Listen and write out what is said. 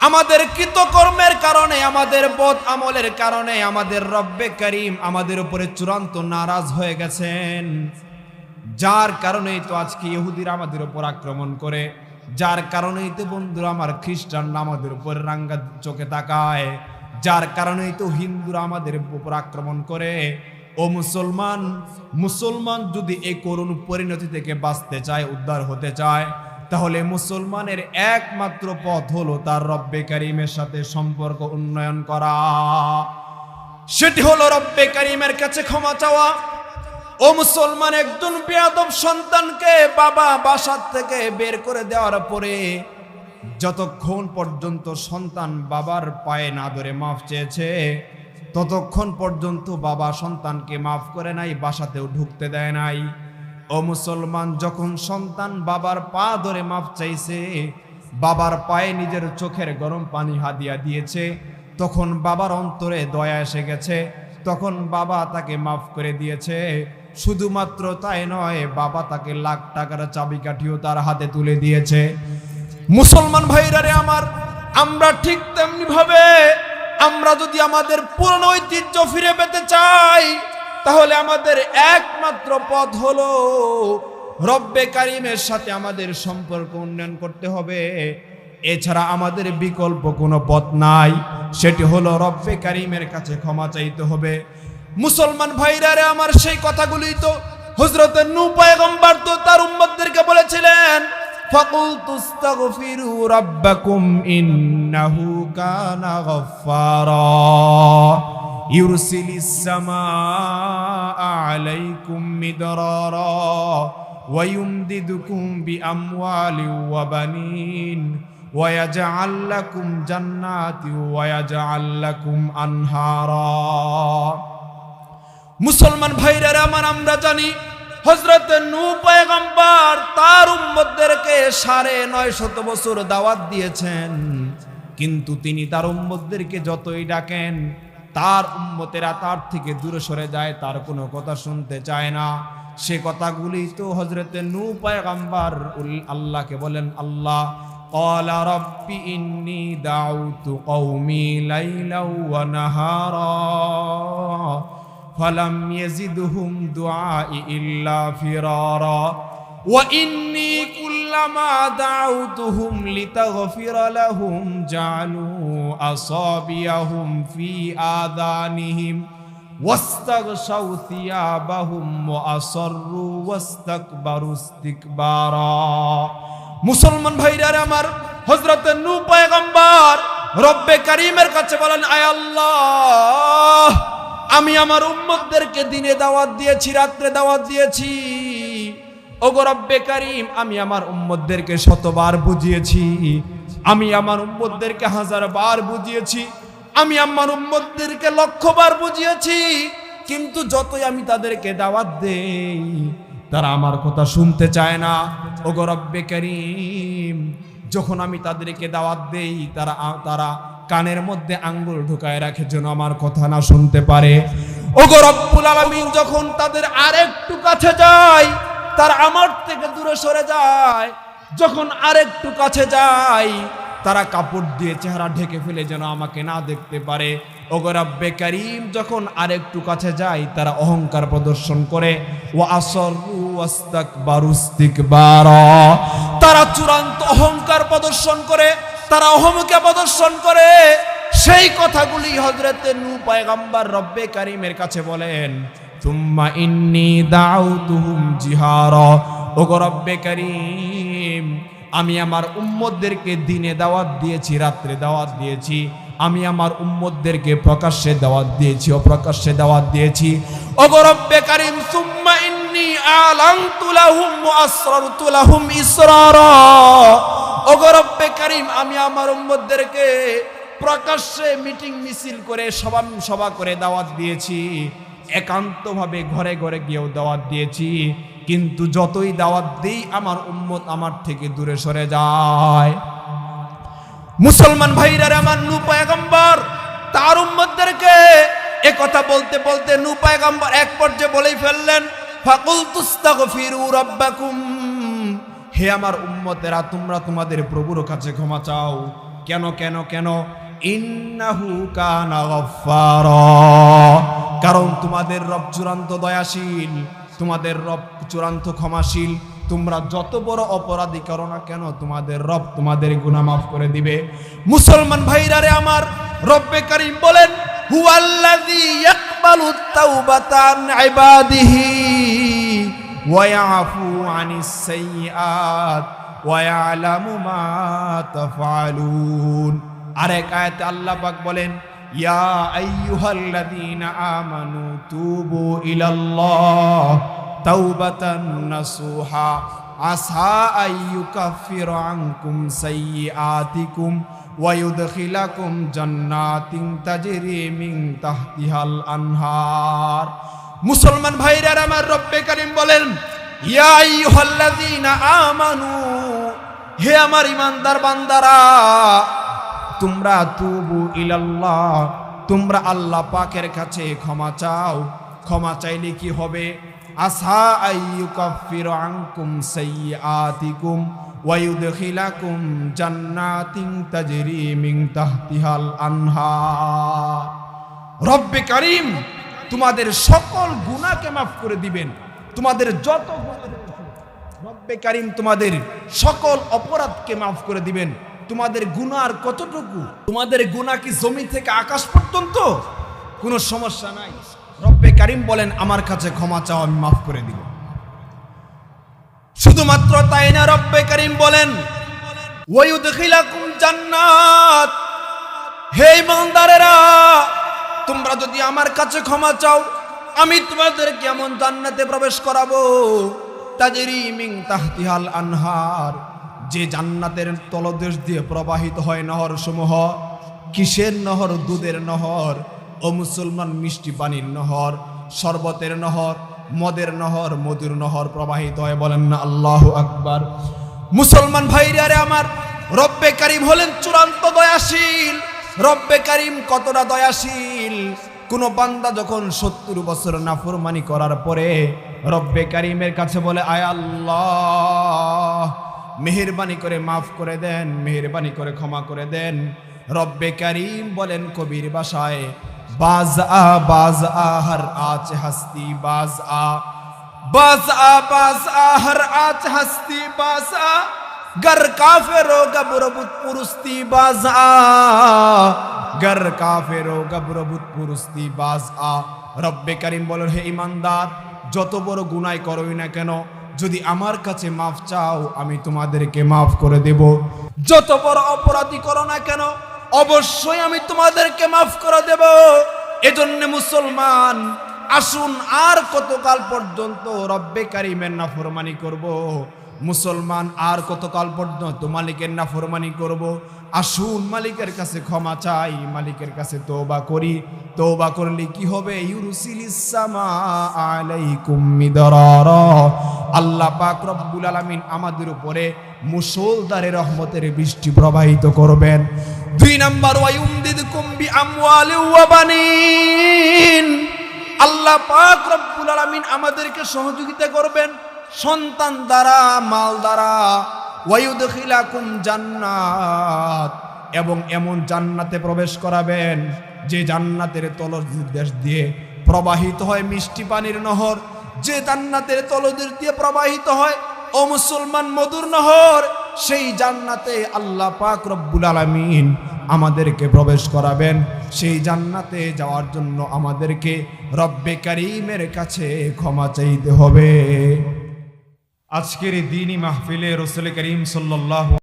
আমাদের কৃতকর্মের কারণে, আমাদের বদ আমলের কারণে, আমাদের রব্বে করিম আমাদের উপরে চূড়ান্ত নারাজ হয়ে গেছেন। যার কারণেই তো আজকে ইহুদিরা আমাদের উপর আক্রমণ করে, যার কারণেই তো বন্ধুরা আমার খ্রিস্টানরা আমাদের উপর রাঙ্গা চোখে তাকায়, যার কারণেই তো হিন্দুরা আমাদের উপর আক্রমণ করে। ও মুসলমান মুসলমান যদি এই করুণ পরিণতি থেকে বাঁচতে চায়, উদ্ধার হতে চায় তাহলে মুসলমানের একমাত্র পথ হলো তার রব্বে কারিমের সাথে সম্পর্ক উন্নয়ন করা। সেটি হলো রব্বে কারিমের কাছে ক্ষমা চাওয়া। ও মুসলমান একজন বেয়াদব সন্তানকে বাবা বাসার থেকে বের করে দেওয়ার পরে যতক্ষণ পর্যন্ত সন্তান বাবার পায়ে না ধরে মাফ চেয়েছে, ততক্ষণ পর্যন্ত বাবা সন্তানকে মাফ করে নাই, বাসাতেও ঢুকতে দেয় নাই। ও মুসলমান, যখন সন্তান বাবার পা ধরে মাফ চাইছে, বাবার পায়ে নিজের চোখের গরম পানি হাদিয়া দিয়েছে, তখন বাবার অন্তরে দয়া এসে গেছে, তখন বাবা তাকে মাফ করে দিয়েছে। শুধুমাত্র তাই নয়, বাবা তাকে লাখ টাকার চাবিকাঠিও তার হাতে তুলে দিয়েছে। মুসলমান ভাইরা রে আমার, আমরা ঠিক তেমনি ভাবে আমরা যদি আমাদের পুরনো ঐতিহ্য ফিরে পেতে চাই তাহলে আমাদের একমাত্র পথ হলো রব্বে কারিমের সাথে আমাদের সম্পর্ক উন্নয়ন করতে হবে। এছাড়া আমাদের বিকল্প কোনো পথ নাই, সেটি হলো রব্বে কারিমের কাছে ক্ষমা চাইতে হবে। মুসলমান ভাইরা রে, আমার সেই কথাগুলি তো হজরত নূপায়গম্বার তো তার উম্মতদেরকে বলেছিলেন ফাকুল তুস্তাগফিরু রাব্বাকুম ইন্নাহু কানা গফফারা। يرسل السماء عليكم مدرارا ويمددكم بأموال وبنين ويجعل لكم جنات ويجعل لكم أنهارا মুসলমান ভাইরা আমার আমরা জানি হজরত নূ পয়গম্বর তার উম্মতদেরকে সাড়ে নয় শত বছর দাওয়াত দিয়েছেন কিন্তু তিনি তার উম্মতদেরকে যতই ডাকেন তার উম্মতেরা তার থেকে দূরে সরে যায় তার কোনো কথা শুনতে চায় না সে কথাগুলি তো হজরত নূ পয়গম্বর উল- আল্লাহকে বলেন আল্লাহ قال رب إني دعوت قومي ليلا ونهارا فلم يزدهم دعائي إلا فرارا وإني كلما دعوتهم لتغفر لهم جعلوا أصابعهم في آذانهم واستغشوا ثيابهم وأصروا واستكبروا استكبارا মুসলমান ভাইরার আমার হজরত নূ পয়গম্বর রব্বে কারিমের কাছে বলেন আয় আল্লাহ আমি আমার উম্মতদেরকে দিনে দাওয়াত দিয়েছি রাত্রে দাওয়াত দিয়েছি ওগো রব্বে কারিম, আমি আমার উম্মতদেরকে শতবার বুঝিয়েছি। আমি আমার উম্মতদেরকে হাজার বার বুঝিয়েছি। আমি আমার উম্মতদেরকে লক্ষবার বুঝিয়েছি। কিন্তু যতই আমি তাদেরকে দাওয়াত দেই, তারা আমার কথা শুনতে চায় না। ওগো রব্বে করিম, যখন আমি তাদেরকে দাওয়াত দেই, তারা তারা কানের মধ্যে আঙ্গুল ঢুকায় রাখে যেন আমার কথা না শুনতে পারে। ওগো রব্বুল আলামিন, যখন তাদের আরেকটু কাছে যায় তারা আমার থেকে দূরে সরে যায়। যখন আরেকটু কাছে যায়, তারা কাপড় দিয়ে চেহারা ঢেকে ফেলে যেন আমাকে না দেখতে পারে। ওগো রব্বে করিম, যখন আরেকটু কাছে যায়, তারা অহংকার প্রদর্শন করে। ও আসরু তারা চূড়ান্ত অহংকার প্রদর্শন করে, তারা অহমকে প্রদর্শন করে। সেই কথাগুলি হজরতে নূ পয়গাম্বার রব্বে কারিমের কাছে বলেন তুম্মা ইন্নি দাউতুহুম জিহারা ওগো রব্বে কারিম, আমি আমার উম্মতদেরকে দিনে দাওয়াত দিয়েছি, রাত্রে দাওয়াত দিয়েছি। আমি আমার উম্মতদেরকে প্রকাশ্যে দাওয়াত দিয়েছি, অপ্রকাশ্যে দাওয়াত দিয়েছি। ওগো রব্বে কারিম সুম্মা ইন্নি আলানতু লাহুম আসরারতু লাহুম ইসরারা ওগো রব্বে কারিম, আমি আমার উম্মতদেরকে প্রকাশ্যে মিটিং মিছিল করে সভা সভা করে দাওয়াত দিয়েছি। একান্তভাবে ঘরে ঘরে গিয়েও দাওয়াত দিয়েছি। কিন্তু যতই দাওয়াত দিই, আমার উম্মত আমার থেকে দূরে সরে যায়। মুসলমান ভাইরারে আমার নু পয়গম্বর, তার উম্মতদেরকে এ কথা বলতে বলতে নু পয়গম্বর এক পর্যায়ে বলেই ফেললেন ফাকুল তুস্তাগফিরু রাব্বাকুম। হে আমার উম্মতেরা, তোমরা তোমাদের প্রভুর কাছে ক্ষমা চাও। কেন কেন কেন? ইন্নাহু কানা গফফারা। কারণ তোমাদের রব চূড়ান্ত দয়াশীল, তোমাদের রব চূড়ান্ত ক্ষমাশীল। তোমরা যত বড় অপরাধী করো না কেন, তোমাদের রব তোমাদের গুনাহ মাফ করে দিবে। মুসলমান ভাইরা রে আমার, রব্বে করিম বলেন ওয়া আরেক আয়াতে আল্লাহ পাক বলেন ইয়া আইয়ুহাল্লাযীনা আমানু তুবু ইলাল্লাহ তাওবাতান নাসুহা আসা আইয়ুকাফির আনকুম সাইয়্যাতিকুম ওয়া ইউদখিলাকুম জান্নাতিন তাজরি মিন তাহতিহাল আনহার মুসলমান ভাইরা আমার রব্বে করিম বলেন, ইয়া আইয়ুহাল্লাযীনা আমানু, হে আমার ইমানদার বান্দারা তোমরা তুবু ইলাল্লাহ, তোমরা আল্লাহ পাকের কাছে ক্ষমা চাও। ক্ষমা চাইলে কি হবে? আসা আইয়ুকাফির আনকুম সাইয়্যাতিকুম ওয়া ইউদখিলাকুম জান্নাতিন তাজরি মিন তাহতিহাল আনহার। রব্বে কারিম, তোমাদের সকল গুনাহকে মাফ করে দিবেন। তোমাদের যত রব্বে কারিম তোমাদের সকল অপরাধকে মাফ করে দিবেন। তোমাদের গুণা আর কতটুকু? তোমাদের গুনাহ কি জমি থেকে আকাশ পর্যন্ত? কোনো সমস্যা নাই। রব্বে কারিম বলেন, আমার কাছে ক্ষমা চাও, আমি মাফ করে দিব। শুধুমাত্র তাই না, রব্বে কারিম বলেন, ওয়ুদখিলাকুম জান্নাত। হে ইমানদারেরা, তোমরা যদি আমার কাছে ক্ষমা চাও, আমি তোমাদেরকে এমন জান্নাতে প্রবেশ করাবো। তাজেরি মিং তাহতিহাল আনহার। যে জান্নাতের তলদেশ দিয়ে প্রবাহিত হয় নহর সমূহ কিসের নহর? দুধের নহর ও মুসলমান মিষ্টি পানির নহর, শরবতের নহর, মদের নহর, মধুর নহর প্রবাহিত হয়। বলেন না, আল্লাহ আকবার। মুসলমান ভাইরা রে আমার, রব্বে কারিম হলেন চূড়ান্ত দয়াশীল। রব্বে কারিম কতটা দয়াশীল? কোন বান্দা যখন সত্তর বছর নাফরমানি করার পরে রব্বে কারিমের কাছে বলে, আয় আল্লাহ মেহরবানি করে মাফ করে দেন, মেহরবানি করে ক্ষমা করে দেন। রব্বে করিম বলেন কবির বাসায়, বাজ আ বাজ আ, হর আচ হাস্তি, বাজ আ। বাজ আ, বাজ আহার আচ হাস্তি, বাজ আ। گر کافرو گبر পুরুস্তি پرستی আ। آ কাফেরো গবর বুত পুরুস্তি, বাজ আ। রব্বে করিম বলেন, হে ইমানদার, যত বড় গুনাই করোই না কেন যদি আমার কাছে মাফ চাও, আমি তোমাদেরকে মাফ করে দেব। যত বড় অপরাধী করো না কেন, অবশ্যই আমি তোমাদেরকে মাফ করে দেব। এজন্য মুসলমান, আসুন আর কতকাল পর্যন্ত রব্বে কারিমের নাফরমানি করব। মুসলমান আর কতকাল পর্যন্ত মালিকের নাফরমানি করব। আসুন মালিকের কাছে ক্ষমা চাই, মালিকের কাছে তওবা করি। তওবা করলে কি হবে? ইউরসিলিস সামা আলাইকুম মিদরারা। আল্লাহ পাক রব্বুল আলামিন আমাদের উপরে মুসলদারে রহমতের বৃষ্টি প্রবাহিত করবেন। দুই নাম্বার, ওয়ায়ুমদিদকুম বিআমওয়ালি ওয়া বানিন। আল্লাহ পাক রব্বুল আলামিন আমাদেরকে সহযোগিতা করবেন। সন্তান দ্বারা, মাল দ্বারা। ওয়ায়ুদখিলাকুম জান্নাত। এবং এমন জান্নাতে প্রবেশ করাবেন, যে জান্নাতের তলদেশ দিয়ে প্রবাহিত হয় মিষ্টি পানির নহর। যে জান্নাতের তলদেশ দিয়ে প্রবাহিত হয়, ও মুসলমান মধুর নহর, সেই জান্নাতে আল্লাহ পাক রব্বুল আলামিন আমাদেরকে প্রবেশ করাবেন। সেই জান্নাতে যাওয়ার জন্য আমাদেরকে রব্বে করিমের কাছে ক্ষমা চাইতে হবে। আজকের দিনই মাহফিলে রসুল করিম সাল্লাল্লাহু